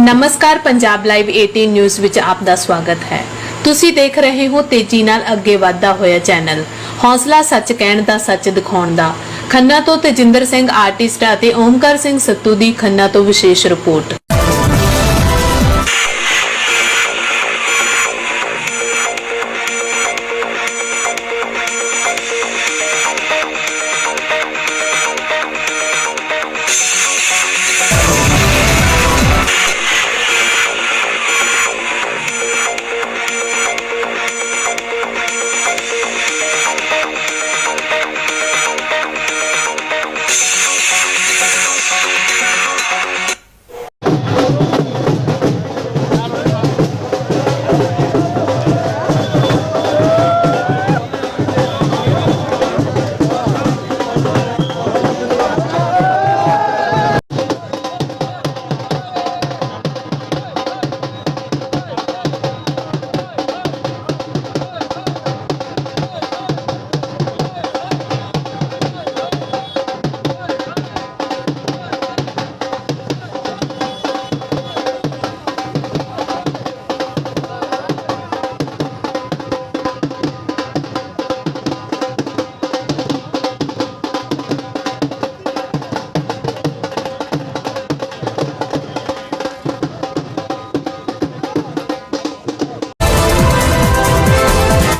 ਨਮਸਕਾਰ, Punjab live 18 news ਵਿੱਚ ਆਪ ਦਾ ਸਵਾਗਤ ਹੈ। ਤੁਸੀਂ ਦੇਖ ਰਹੇ ਹੋ ਤੇਜ਼ੀ ਨਾਲ ਅੱਗੇ ਵਧਦਾ ਹੋਇਆ ਚੈਨਲ। ਹੌਸਲਾ ਸੱਚ ਕਹਿਣ ਦਾ, ਸੱਚ ਦਿਖਾਉਣ ਦਾ। ਖੰਨਾ ਤੋਂ ਤੇਜਿੰਦਰ ਸਿੰਘ ਆਰਟਿਸਟ ਅਤੇ ਓਮਕਾਰ ਸਿੰਘ ਸੱਤੂ ਦੀ ਖੰਨਾ ਤੋਂ ਵਿਸ਼ੇਸ਼ ਰਿਪੋਰਟ।